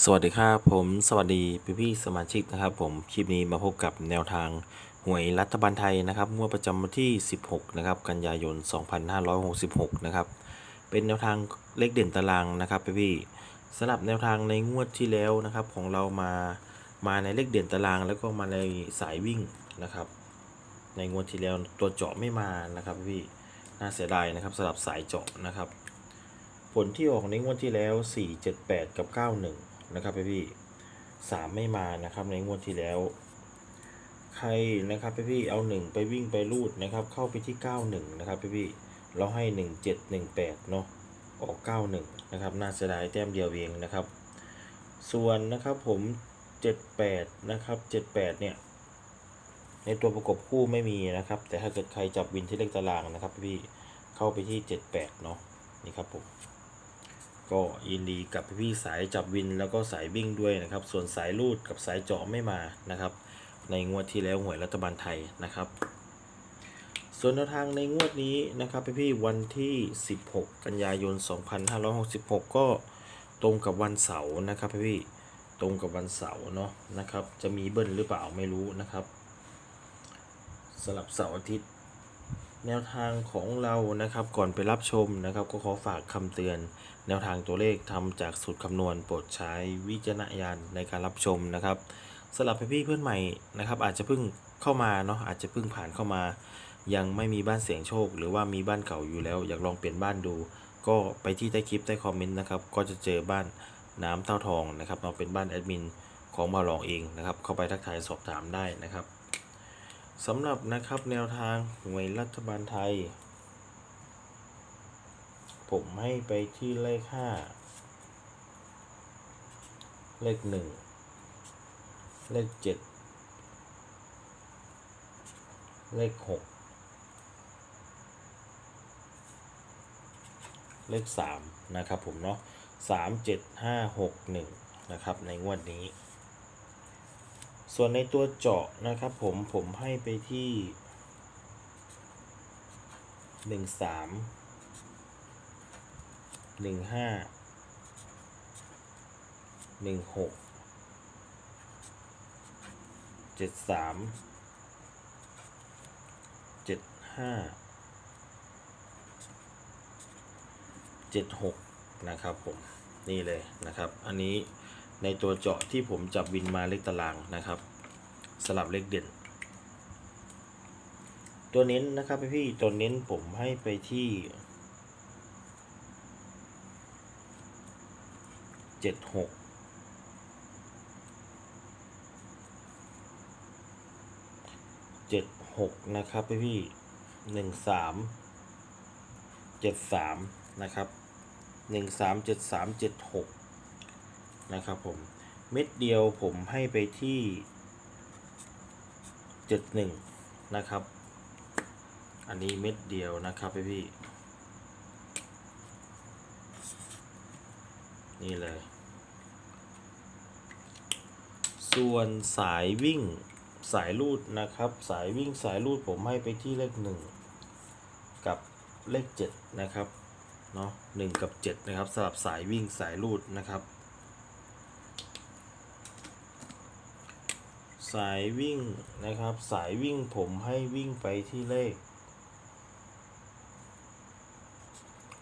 สวัสดีครับผมสวัสดีพี่พี่สมาชิกนะครับ ผมคลิปนี้มาพบกับแนวทางหวยรัฐบาลไทยนะครับงวดประจำวันที่ 16 นะครับ กันยายน 2566 นะครับ เป็นแนวทางเลขเด่นตารางนะครับพี่พี่สำหรับแนวทางในงวดที่แล้วนะครับ ของเรามามาในเลขเด่นตาราง แล้วก็มาในสายวิ่งนะครับ ในงวดที่แล้วตัวเจาะไม่มานะครับพี่พี่น่าเสียดายนะครับสำหรับสายเจาะนะครับ ผลที่ออกในงวดที่แล้ว 4 7 8 กับ 91 นะครับพี่พี่สามไม่มานะครับในงวดที่แล้ว ใครนะครับพี่พี่เอา1ไปวิ่งไปรูดนะครับเข้าไปที่91นะครับพี่พี่เราให้1 7 1 8เจ็ดหนึ่งแปดเนาะออก91นะครับน่าเสียดายแต้มเดียวเองนะครับ ส่วนนะครับผม78นะครับ78เนี่ยในตัวประกบคู่ไม่มีนะครับ แต่ถ้าเกิดใครจับวินที่เลขตารางนะครับพี่เข้าไปที่ 78 เนาะนี่ครับผม ก็ยินดีกับพี่สายจับวินแล้วก็สายวิ่งด้วยนะครับ ส่วนสายลูดกับสายเจาะไม่มานะครับ ในงวดที่แล้วหวยรัฐบาลไทยนะครับ ส่วนแนวทางในงวดนี้นะครับพี่ๆวันที่ 16 กันยายน 2566 ก็ตรงกับวันเสาร์นะครับพี่ๆตรงกับวันเสาร์เนาะนะครับ จะมีเบิ้ลหรือเปล่าไม่รู้นะครับสลับเสาร์อาทิตย์ แนวทางของเรานะครับก่อนไปรับชมนะครับ ก็ขอฝากคำเตือน แนวทางตัวเลขทำจากสูตรคำนวณโปรดใช้วิจารณญาณในการรับชมนะครับสำหรับพี่เพื่อนใหม่นะครับ อาจจะเพิ่งเข้ามาเนาะอาจจะเพิ่งผ่านเข้ามา ยังไม่มีบ้านเสียงโชค หรือว่ามีบ้านเก่าอยู่แล้ว อยากลองเปลี่ยนบ้านดู ก็ไปที่ใต้คลิปใต้คอมเมนต์นะครับก็จะเจอบ้านน้ำเต้าทองนะครับเราเป็นบ้านแอดมินของมาลองเองนะครับเข้าไปทักทายสอบถามได้นะครับ สำหรับนะครับแนวทางหน่วยรัฐบาลไทย ผมให้ไปที่เลขห้าเลขหนึ่งเลขเจ็ดเลขหกเลขสามนะครับผมเนาะสามเจ็ดห้าหกหนึ่งนะครับในงวดนี้ ส่วนในตัวเจาะนะครับผมผมให้ไปที่หนึ่งสามหนึ่งห้าหนึ่งหกเจ็ดสามเจ็ดห้าเจ็ดหกนะครับผม นี่เลยนะครับ อันนี้ ในตัวเจาะที่ผมจับวินมาเลขตารางนะครับ สลับเลขเด่น ตัวเน้นนะครับพี่ตัวเน้นผมให้ไปที่เจ็ดหกเจ็ดหกนะครับพี่ๆหนึ่งสามเจ็ดสามนะครับหนึ่งสามเจ็ดสามเจ็ดหก นะครับผม เม็ดเดียวผมให้ไปที่เจ็ดหนึ่งนะครับ อันนี้เม็ดเดียวนะครับพี่พี่ นี่เลย ส่วนสายวิ่งสายรูดนะครับ สายวิ่งสายรูดผมให้ไปที่เลขหนึ่งกับเลขเจ็ดนะครับเนาะหนึ่งกับเจ็ดนะครับสำหรับสายวิ่งสายรูดนะครับ สายวิ่งนะครับ สายวิ่งผมให้วิ่งไปที่เลข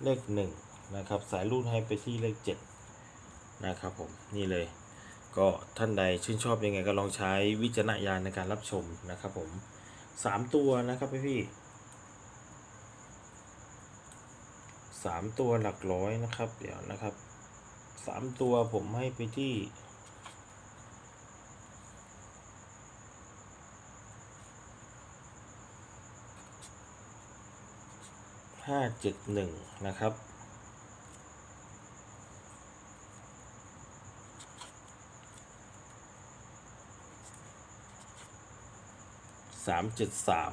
เลขหนึ่งนะครับ สายรูดให้ไปที่เลขเจ็ดนะครับผมนี่เลย ก็ท่านใดชื่นชอบยังไงก็ลองใช้วิจารณญาณในการรับชมนะครับผมสามตัวนะครับพี่พี่สามตัวหลักร้อยนะครับ เดี๋ยวนะครับสามตัวผมให้ไปที่ ห้าเจ็ดหนึ่งนะครับสามเจ็ดสาม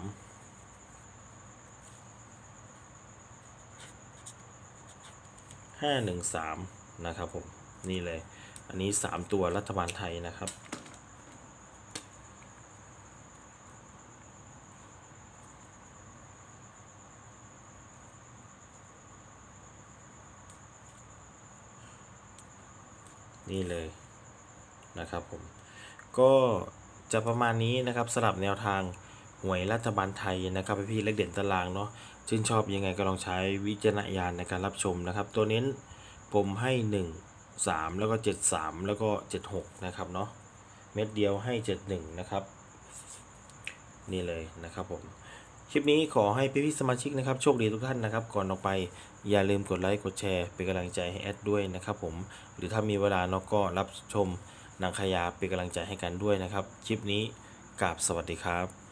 ห้าหนึ่งสามนะครับผม นี่เลย อันนี้สามตัวรัฐบาลไทยนะครับ นี่เลยนะครับผม ก็จะประมาณนี้นะครับสำหรับแนวทางหวยรัฐบาลไทยนะครับพี่ๆเลขเด่นตารางเนาะชื่นชอบยังไงก็ลองใช้วิจารณญาณในการรับชมนะครับ ตัวเน้นผมให้ 1 3 แล้วก็ 7 3 แล้วก็ 76 นะครับเนาะเม็ดเดียวให้ 71 นะครับ นี่เลยนะครับผม คลิปนี้ขอให้พี่พี่สมาชิกนะครับโชคดีทุกท่านนะครับ ก่อนออกไปอย่าลืมกดไลค์กดแชร์เป็นกำลังใจให้แอดด้วยนะครับผมหรือถ้ามีเวลาเนาะก็รับชมนางขยาเป็นกำลังใจให้กันด้วยนะครับ คลิปนี้กราบสวัสดีครับ